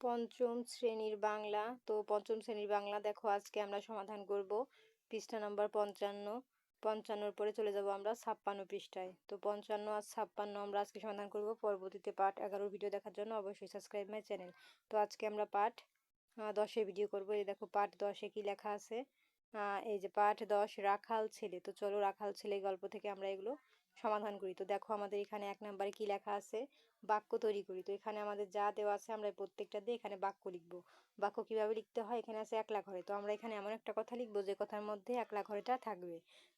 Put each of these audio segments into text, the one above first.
পঞ্চম শ্রেণির বাংলা। তো পঞ্চম শ্রেণির বাংলা দেখো আজকে আমরা সমাধান করব। পৃষ্ঠা নাম্বার পঞ্চান্ন। পঞ্চান্নর পরে চলে যাব আমরা ছাপ্পান্ন পৃষ্ঠায়। তো পঞ্চান্ন আর ছাপ্পান্ন আমরা আজকে সমাধান করব পরবর্তীতে পার্ট এগারোর ভিডিও দেখার জন্য অবশ্যই সাবস্ক্রাইব মাই চ্যানেল। তো আজকে আমরা পার্ট দশে ভিডিও করব। এই দেখো পার্ট দশে কি লেখা আছে? এই যে পাঠ দশ, রাখাল ছেলে। তো চলো রাখাল ছেলে গল্প থেকে আমরা এগুলো সমাধান করি। তো দেখো আমাদের এখানে এক নম্বরে কি লেখা আছে? বাক্য তৈরি করি। তো এখানে আমাদের যা দেওয়া আছে আমরা প্রত্যেকটা দিয়ে এখানে বাক্য লিখব। বাক্য কীভাবে লিখতে হয়? এখানে আছে একলা ঘরে। তো আমরা এখানে এমন একটা কথা লিখব যে কথার মধ্যে একলা ঘরেটা থাকবে।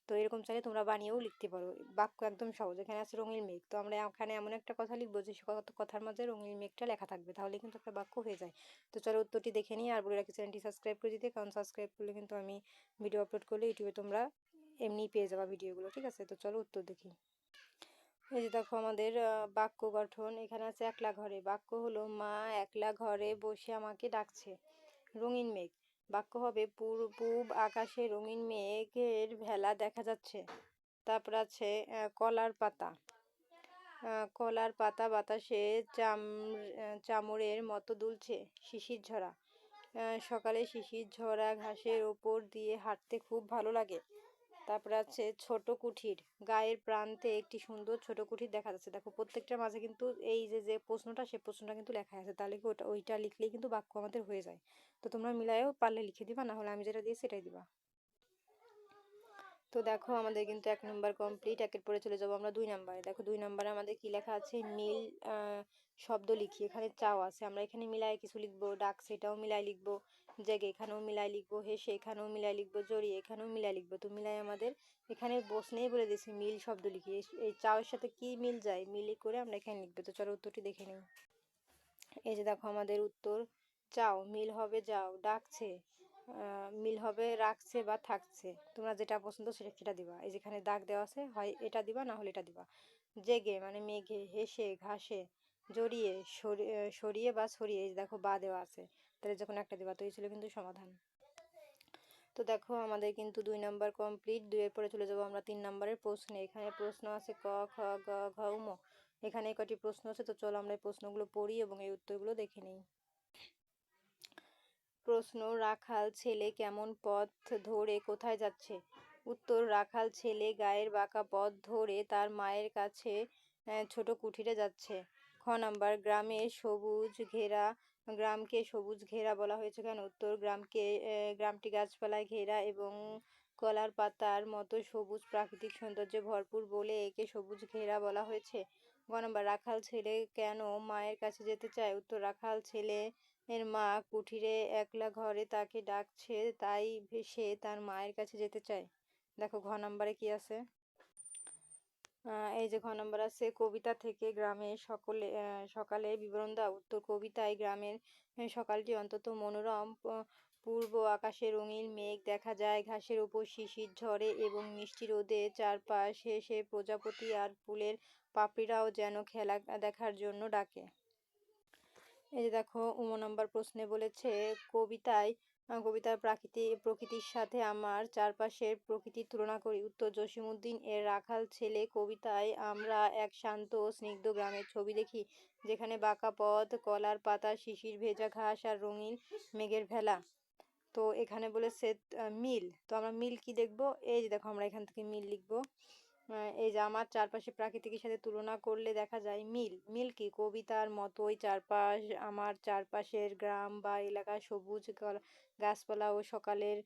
তো এরকম চাইলে তোমরা বানিয়েও লিখতে পারো। বাক্য একদম সহজ। এখানে আছে রঙিন মেঘ। তো আমরা এখানে এমন একটা কথা লিখব যে কথার মধ্যে রঙিন মেঘটা লেখা থাকবে। তাহলে কিন্তু একটা বাক্য হয়ে যায়। তো চলো উত্তরটি দেখে নিই। আর বলে রাখি, চ্যানেলটি সাবস্ক্রাইব করে দিতে। কারণ সাবস্ক্রাইব করলে কিন্তু আমি ভিডিও আপলোড করলে ইউটিউবে তোমরা এমনি পেয়ে যাবা ভিডিওগুলো, ঠিক আছে? তো চলো উত্তর দেখি। এই যে দেখো আমাদের বাক্য গঠন, এখানে আছে একলা ঘরে। বাক্য হলো, মা একলা ঘরে বসে আমাকে ডাকছে। রঙিন মেঘ। বাক্য হবে, পূব আকাশে রঙিন মেঘের ভেলা দেখা যাচ্ছে। তারপর আছে কলার পাতা। কলার পাতা বাতাসে চাম চামড়ের মতো দুলছে, শিশির ঝরা। সকালে শিশির ঝরা ঘাসের ওপর দিয়ে হাঁটতে খুব ভালো লাগে। তারপরে আছে ছোট কুঠির। গায়ের প্রান্তে একটি সুন্দর ছোট কুঠির দেখা যাচ্ছে। দেখো, প্রত্যেকটার মাঝে কিন্তু এই যে যে প্রশ্নটা, সে প্রশ্নটা কিন্তু লেখা আছে। তাহলে কি ওটা ওইটা লিখলেই কিন্তু বাক্য আমাদের হয়ে যায়। তো তোমরা মিলায়ও পারলে লিখে দিবা না হলে আমি যেটা দিই সেটাই দিবা। তো দেখো আমাদের কিন্তু এক নম্বর কমপ্লিট একের পরে চলে যাব আমরা দুই নাম্বারে দেখো দুই নাম্বারে আমাদের কি লেখা আছে? মিল শব্দ লিখি এখানে চাও আছে। আমরা এখানে মিলাই কিছু লিখব। ডাক সেটাও মিলাই লিখব। জেগে এখানেও মিলাই লিখব। হেসে এখানেও মিলাই লিখব। জড়িয়ে এখানেও মিলাই লিখব। তো মিলাই আমাদের এখানে বসনেই বলে দিয়েছি মিল, শব্দ লিখি এই চাওয়ের সাথে কি মিল যায়? মিলে করে আমরা এখানে লিখব। তো চলো উত্তরটি দেখে নিই। এই যে দেখো আমাদের উত্তর। চাও, মিল হবে যাও। ডাকছে। মিল হবে, রাখছে বা থাকছে। তোমরা যেটা পছন্দ সেটা সেটা দিবা। এই যেখানে দাগ দেওয়া আছে, হয় এটা দিবা, না হলে এটা দিবা। জেগে মানে মেঘে হেসে, ঘাসে, জড়িয়ে সরিয়ে বা ছড়িয়ে, এই দেখো বা দেওয়া আছে, তাহলে যখন একটা দিবা, তো এই ছিল কিন্তু সমাধান। তো দেখো, আমাদের কিন্তু দুই নাম্বার কমপ্লিট দুইয়ের পরে চলে যাব আমরা তিন নাম্বারের প্রশ্নে। এখানে প্রশ্ন আছে ক, খ, গ, ঘ উম এখানে কটি প্রশ্ন আছে? তো চলো আমরা এই প্রশ্নগুলো পড়ি এবং এই উত্তরগুলো দেখে নিই। প্রশ্ন, রাখাল ছেলে কেমন পথ ধরে কোথায় যাচ্ছে? উত্তর, রাখাল ছেলে গায়ের বাঁকা পথ ধরে তার মায়ের কাছে ছোট কুঠিরে যাচ্ছে। খ নাম্বার, গ্রামে সবুজ ঘেরা, গ্রামকে সবুজ ঘেরা বলা হয়েছে কেন? উত্তর, গ্রামকে গ্রামটি গাছপালায় ঘেরা এবং কলার পাতার মতো সবুজ প্রাকৃতিক সৌন্দর্যে ভরপুর বলে একে সবুজ ঘেরা বলা হয়েছে। গ নম্বর, রাখাল ছেলে কেন মায়ের কাছে যেতে চায়? উত্তর, রাখাল ছেলে এর মা কুঠিরে একলা ঘরে তাকে ডাকছে, তাই সে তার মায়ের কাছে যেতে চায়। দেখো ঘ নম্বরে কি আছে? এই যে ঘ নম্বর আছে, কবিতা থেকে গ্রামে সকলে সকালে বিবরণ দাও। উত্তর, কবিতায় গ্রামের সকালটি অন্তত মনোরম। পূর্ব আকাশে রঙিন মেঘ দেখা যায়, ঘাসের উপর শিশির ঝরে এবং মিষ্টি রোদে চারপাশে সে প্রজাপতি আর ফুলের পাপড়িরাও যেন খেলা দেখার জন্য ডাকে। এই যে দেখো উম নম্বর প্রশ্নে বলেছে, কবিতায় কবিতার প্রাকৃতি, প্রকৃতির সাথে আমার চারপাশের প্রকৃতির তুলনা করি। উত্তর জসিমুদ্দিন এর রাখাল ছেলে কবিতায় আমরা এক শান্ত ও স্নিগ্ধ গ্রামের ছবি দেখি, যেখানে বাঁকা পথ, কলার পাতা, শিশির, ভেজা ঘাস আর রঙিন মেঘের ভেলা। তো এখানে বলেছে মিল। তো আমরা মিল কি দেখব? এই যে দেখো আমরা এখান থেকে মিল লিখব। এই যে আমার চারপাশে প্রাকৃতিকের সাথে তুলনা করলে দেখা যায় মিল মিল কি? কবিতার মতোই চারপাশ, আমার চারপাশের গ্রাম বা এলাকা সবুজ গাছপালা ও সকালের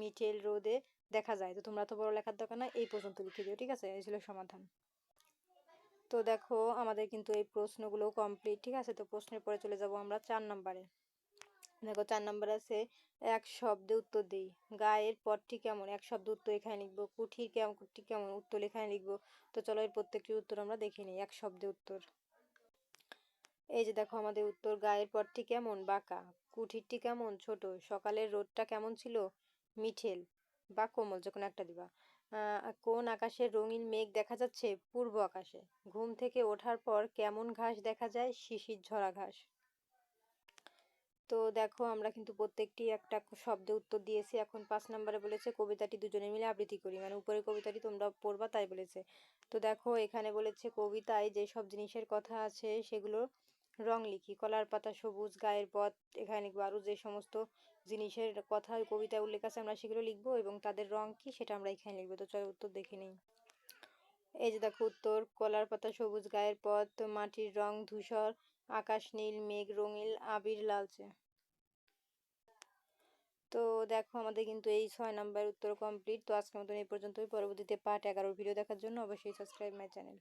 মিটেল রোদে দেখা যায়। তো তোমরা তো বড় লেখার দরকার না? এই পর্যন্ত লিখে দিও, ঠিক আছে? এই ছিল সমাধান। তো দেখো, আমাদের কিন্তু এই প্রশ্নগুলো কমপ্লিট ঠিক আছে? তো প্রশ্নের পরে চলে যাব আমরা চার নম্বরে। দেখো চার নম্বর আছে, এক শব্দে উত্তর দিই। গায়ের পদটি কেমন? এক শব্দ উত্তর এখানে লিখব। কুঠির কেমন কুঠি কেমন? উত্তর এখানে লিখব। তো চলো এর প্রত্যেকটি উত্তর আমরা দেখে নিই, এক শব্দে উত্তর। এই যে দেখো আমাদের উত্তর, গায়ের পদটি কেমন? বাঁকা। কুঠিরটি কেমন? ছোট। সকালের রোদটা কেমন ছিল? মিঠেল বা কোমল যে কোনো একটা দিবা। কোন আকাশের রঙিন মেঘ দেখা যাচ্ছে? পূর্ব আকাশে। ঘুম থেকে ওঠার পর কেমন ঘাস দেখা যায়? শিশির ঝরা ঘাস। তো দেখো আমরা কিন্তু প্রত্যেকটি একটা শব্দে উত্তর দিয়েছি। এখন পাঁচ নম্বরে বলেছে, কবিতাটি দুজনে মিলে আবৃত্তি করি। মানে উপরের কবিতাটি তোমরা পড়বা, তাই বলেছে। তো দেখো এখানে বলেছে, কবিতায় যেসব জিনিসের কথা আছে, সেগুলো রং লিখি। কলার পাতা সবুজ, গায়ের পথ, এখানে আরও যে সমস্ত জিনিসের কথা কবিতায় উল্লেখ আছে, আমরা সেগুলো লিখব এবং তাদের রং কি, সেটা আমরা এখানে লিখব। তো চলো উত্তর দেখে নিই। এই যে দেখো উত্তর, কলার পাতা সবুজ, গায়ের পথ, মাটির রং ধূসর, আকাশ নীল, মেঘ রঙিল, আবির লালচে। তো দেখো আমাদের কিন্তু এই ছয় নাম্বার উত্তর কমপ্লিট তো আজকের মতন এই পর্যন্তই। পরবর্তীতে পার্ট এগারোর ভিডিও দেখার জন্য অবশ্যই সাবস্ক্রাইব মাই চ্যানেল